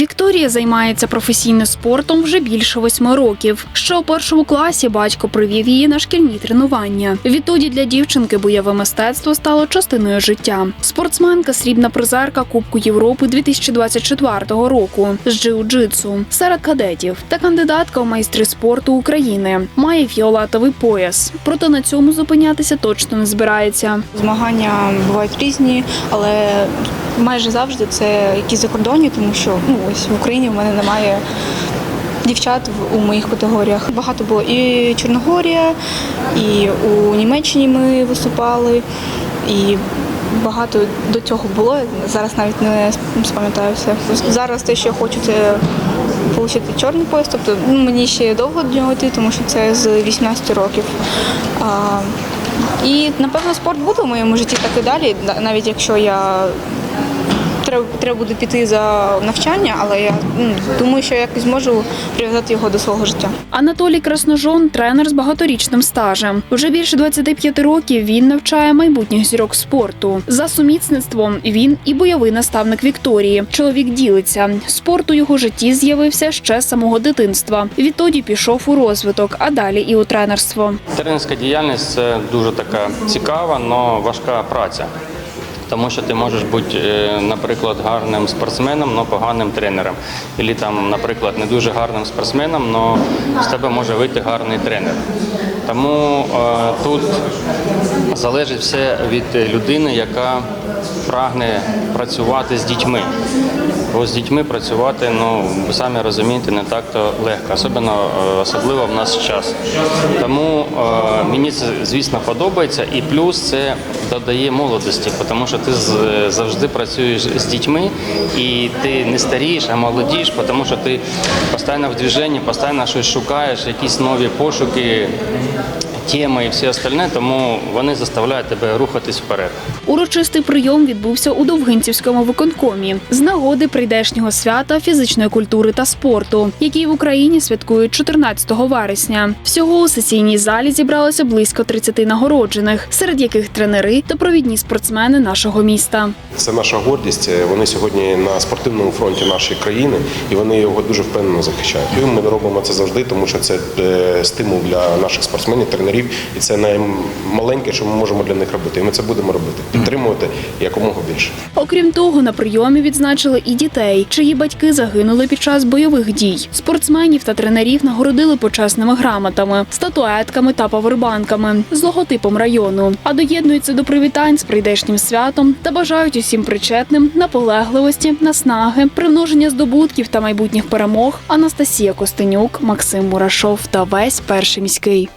Вікторія займається професійним спортом вже більше восьми років. Ще у першому класі батько привів її на шкільні тренування. Відтоді для дівчинки бойове мистецтво стало частиною життя. Спортсменка срібна призерка Кубку Європи 2024 року з джиу-джитсу серед кадетів та кандидатка у майстри спорту України. Має фіолетовий пояс. Проте на цьому зупинятися точно не збирається. Змагання бувають різні, але майже завжди це якісь закордонні, тому що ну ось в Україні в мене немає дівчат у моїх категоріях. Багато було і Чорногорія, і у Німеччині ми виступали, і багато до цього було. Зараз навіть не спам'ятаю все. Зараз те, що я хочу, це отримати чорний пояс. Тобто ну, мені ще довго до нього йти, тому що це з 18 років. А, і напевно спорт буде в моєму житті так і далі, навіть якщо я треба, треба буде піти за навчання, але я м, думаю, що я якось зможу прив'язати його до свого життя. Анатолій Красножон тренер з багаторічним стажем. Уже більше 25 років він навчає майбутніх зірок спорту. За сумісництвом він і бойовий наставник Вікторії. Чоловік ділиться. Спорт у його житті з'явився ще з самого дитинства. Відтоді пішов у розвиток, а далі і у тренерство. Тренерська діяльність це дуже така цікава, але важка праця. Тому що ти можеш бути, е, наприклад, гарним спортсменом, але поганим тренером. Або там, наприклад, не дуже гарним спортсменом, але з тебе може вийти гарний тренер. Тому е, тут залежить все від людини, яка прагне працювати з дітьми. Бо з дітьми працювати, ну ви самі розумієте, не так то легко, особливо, е, особливо в нас час. Тому е, мені це звісно подобається, і плюс це додає молодості, тому що ти завжди працюєш з дітьми і ти не старієш, а молодієш, тому що ти постійно в движенні, постійно щось шукаєш, якісь нові пошуки. Теми і все остальне, тому вони заставляють тебе рухатись вперед. Урочистий прийом відбувся у Довгинцівському виконкомі з нагоди прийдешнього свята фізичної культури та спорту, який в Україні святкують 14 вересня. Всього у сесійній залі зібралося близько 30 нагороджених, серед яких тренери та провідні спортсмени нашого міста. Це наша гордість. Вони сьогодні на спортивному фронті нашої країни і вони його дуже впевнено захищають. І ми робимо це завжди, тому що це е, стимул для наших спортсменів, тренерів, і це наймаленьке, що ми можемо для них робити. І ми це будемо робити, підтримувати якомога більше. Окрім того, на прийомі відзначили і дітей, чиї батьки загинули під час бойових дій. Спортсменів та тренерів нагородили почесними грамотами, статуетками та павербанками з логотипом району. А доєднуються до привітань з прийдешнім святом та бажають усім причетним наполегливості, наснаги, примноження здобутків та майбутніх перемог. Анастасія Костенюк, Максим Мурашов та весь перший міський.